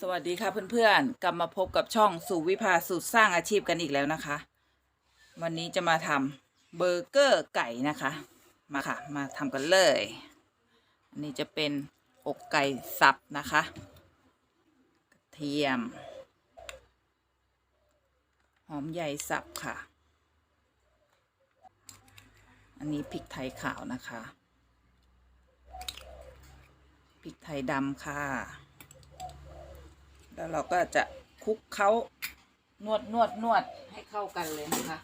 สวัสดีค่ะเพื่อนๆ กลับมาพบกับช่องสู่วิภาสูตรสร้างอาชีพกันอีกแล้วนะคะ วันนี้จะมาทำเบอร์เกอร์ไก่นะคะ มาค่ะ มาทำกันเลย อันนี้จะเป็นอกไก่สับนะคะกระเทียม หอมใหญ่สับค่ะ อันนี้พริกไทยขาวนะคะ พริกไทยดำค่ะ แล้วเราก็จะคลุกเขานวดนวดนวดให้เข้ากันเลยนะคะ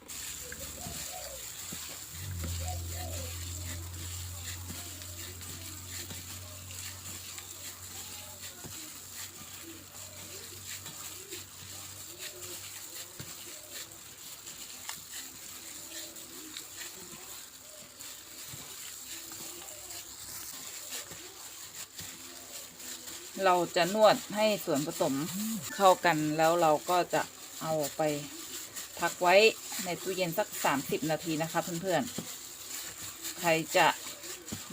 เราจะนวดให้ส่วนผสมเข้ากันแล้วเราก็จะเอาไปพักไว้ในตู้เย็นสัก 30 นาทีนะคะเพื่อนๆ ใครจะ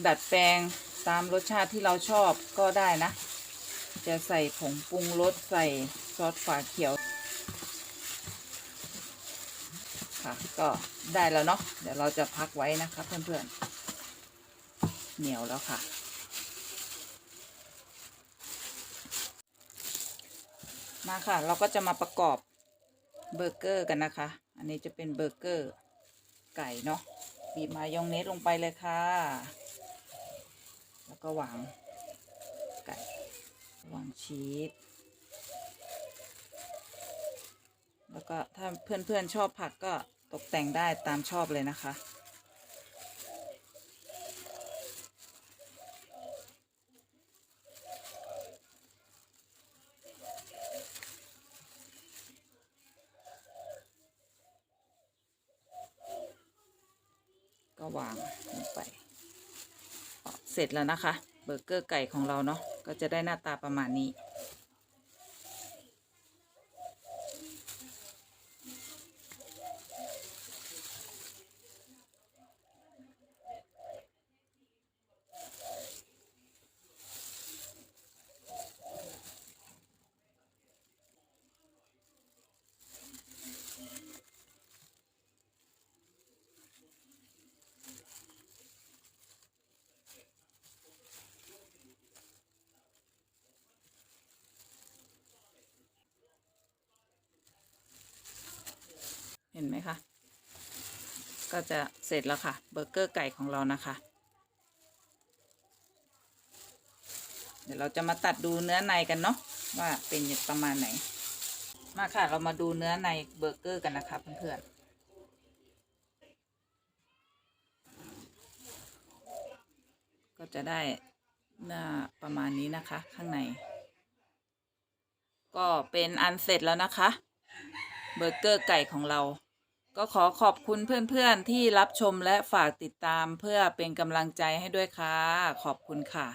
ดัดแปลงตามรสชาติที่เราชอบก็ได้นะ จะใส่ผงปรุงรสใส่ซอสฝาเขียว ค่ะก็ได้แล้วเนาะเดี๋ยวเราจะพักไว้นะคะเพื่อนๆเหนียวแล้วค่ะ มาค่ะ เราก็จะมาประกอบเบอร์เกอร์กันนะคะ อันนี้จะเป็นเบอร์เกอร์ไก่เนาะบีบมายองเนสลงไปเลยค่ะ แล้วก็วางไก่วางชีสแล้วก็ถ้าเพื่อนๆชอบผักก็ตกแต่งได้ตามชอบเลยนะคะ ก็วางลงไป เสร็จแล้วนะคะ เบอร์เกอร์ไก่ของเราเนาะก็จะได้หน้าตาประมาณนี้ เห็นไหมคะ ก็จะเสร็จแล้วค่ะ เบอร์เกอร์ไก่ของเรานะคะ เดี๋ยวเราจะมาตัดดูเนื้อในกันเนาะว่าเป็นประมาณไหน มาค่ะ เรามาดูเนื้อในเบอร์เกอร์กันนะคะเพื่อนๆก็จะได้เนื้อประมาณนี้นะคะ ข้างใน ก็เป็นอันเสร็จแล้วนะคะ เบอร์เกอร์ไก่ของเรา ก็ขอขอบคุณเพื่อนๆที่รับชมและฝากติดตามเพื่อเป็นกำลังใจให้ด้วยค่ะ ขอบคุณค่ะ